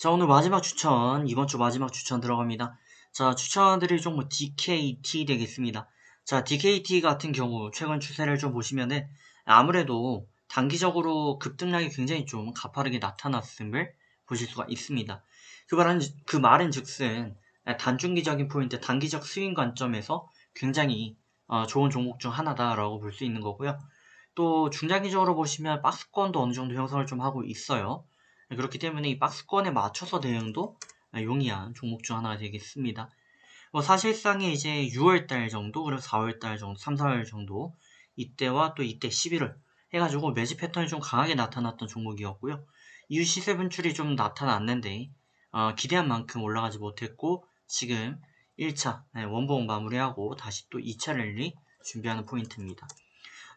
자, 오늘 마지막 추천, 이번 주 마지막 추천 들어갑니다. 자, 추천드릴 종목 DKT 되겠습니다. 자, DKT 같은 경우 최근 추세를 좀 보시면은 아무래도 단기적으로 급등락이 굉장히 좀 가파르게 나타났음을 보실 수가 있습니다. 그 말은, 그 말은 즉슨 단중기적인 포인트, 단기적 스윙 관점에서 굉장히 어, 좋은 종목 중 하나다라고 볼 수 있는 거고요. 또 중장기적으로 보시면 박스권도 어느 정도 형성을 좀 하고 있어요. 그렇기 때문에 이 박스권에 맞춰서 대응도 용이한 종목 중 하나가 되겠습니다. 뭐 사실상에 이제 6월달 정도 그리고 4월달 정도 3, 4월 정도 이때와 또 이때 11월 해가지고 매집 패턴이 좀 강하게 나타났던 종목이었고요. 이후 시세 분출이 좀 나타났는데 어, 기대한 만큼 올라가지 못했고 지금 1차 원봉 마무리하고 다시 또 2차 랠리 준비하는 포인트입니다.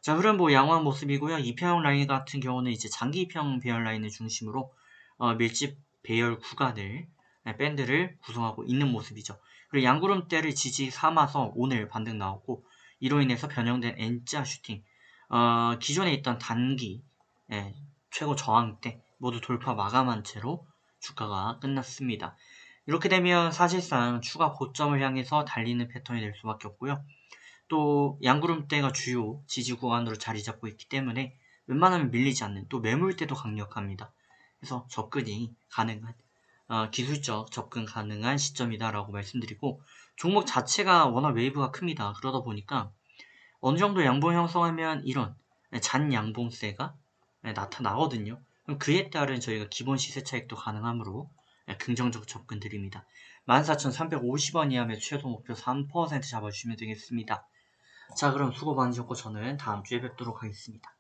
자, 흐름 뭐 양호한 모습이고요. 이평 라인 같은 경우는 이제 장기 이평 배열 라인을 중심으로 어, 밀집 배열 구간을 네, 밴드를 구성하고 있는 모습이죠. 그리고 양구름대를 지지 삼아서 오늘 반등 나왔고 이로 인해서 변형된 N자 슈팅 어, 기존에 있던 단기 예, 최고 저항대 모두 돌파 마감한 채로 주가가 끝났습니다. 이렇게 되면 사실상 추가 고점을 향해서 달리는 패턴이 될 수밖에 없고요. 또 양구름대가 주요 지지 구간으로 자리 잡고 있기 때문에 웬만하면 밀리지 않는 또 매물대도 강력합니다. 그래서 접근이 가능한 어, 기술적 접근 가능한 시점이다라고 말씀드리고 종목 자체가 워낙 웨이브가 큽니다. 그러다 보니까 어느 정도 양봉 형성하면 이런 잔 양봉세가 나타나거든요. 그럼 그에 따른 저희가 기본 시세 차익도 가능하므로 긍정적 접근 드립니다. 14,350원 이하 매 최소 목표 3% 잡아주시면 되겠습니다. 자 그럼 수고 많으셨고 저는 다음 주에 뵙도록 하겠습니다.